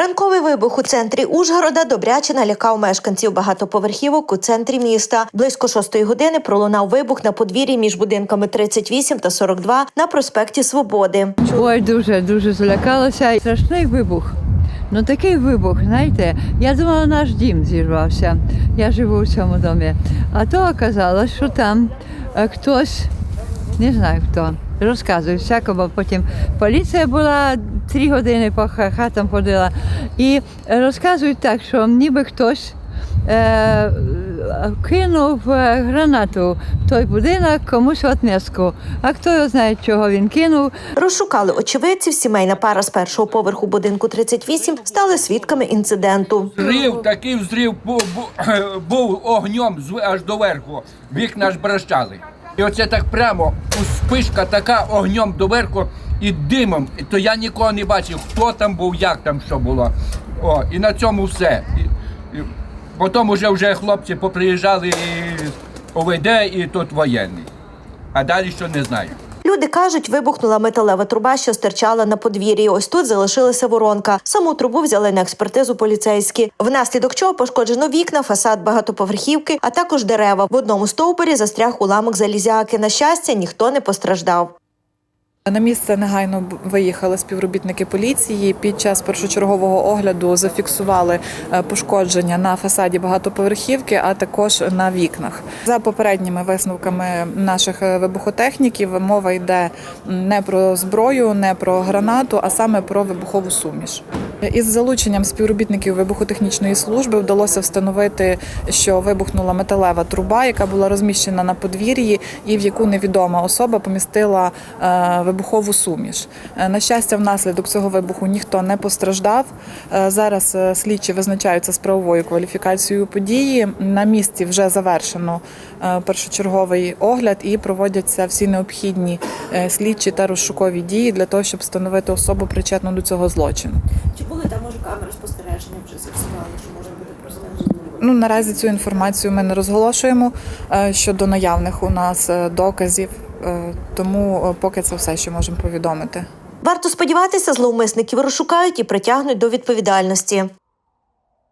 Ранковий вибух у центрі Ужгорода добряче налякав мешканців багатоповерхівок у центрі міста. Близько шостої години пролунав вибух на подвір'ї між будинками 38 та 42 на проспекті Свободи. Ой, дуже дуже злякалася. Страшний вибух. Ну такий вибух, знаєте, я думала, наш дім зірвався. Я живу в цьому домі. А то оказалось, що там е, хтось, не знаю хто, розказує всякого. Потім поліція була три години по хатам ходила. І розказують так, що ніби хтось. Е, кинув гранату в той будинок комусь в отместку. А хто його знає, чого він кинув, Розшукали очевидців. Сімейна пара з першого поверху будинку 38 стали свідками інциденту. Взрив, такий взрив був, був, був огнем аж до верху. Вікна ж брещали. І оце так прямо, у спишка така огнем доверху і димом. То я нікого не бачив, хто там був, як там що було. О, і на цьому все. І, і, потім вже, вже хлопці поприїжджали і ОВД і тут воєнний. А далі що не знаю. Люди кажуть, вибухнула металева труба, що стирчала на подвір'ї. Ось тут залишилася воронка. Саму трубу взяли на експертизу поліцейські. Внаслідок чого пошкоджено вікна, фасад багатоповерхівки, а також дерева. В одному стовбурі застряг уламок залізяки. На щастя, ніхто не постраждав. На місце негайно виїхали співробітники поліції. Під час першочергового огляду зафіксували е, пошкодження на фасаді багатоповерхівки, а також на вікнах. За попередніми висновками наших е, вибухотехніків, мова йде не про зброю, не про гранату, а саме про вибухову суміш. Із залученням співробітників вибухотехнічної служби вдалося встановити, що вибухнула металева труба, яка була розміщена на подвір'ї, і в яку невідома особа помістила е, вибухову суміш. Е, На щастя, внаслідок цього вибуху ніхто не постраждав. Е, Зараз слідчі визначаються з правовою кваліфікацією події. На місці вже завершено першочерговий огляд і проводяться всі необхідні слідчі та розшукові дії для того, щоб встановити особу причетну до цього злочину. Були там може камери спостереження вже з'ясували, що може бути простеження? Ну наразі цю інформацію ми не розголошуємо е, щодо наявних у нас е, доказів, е, тому поки це все, що можемо повідомити. Варто сподіватися, зловмисників розшукають і притягнуть до відповідальності.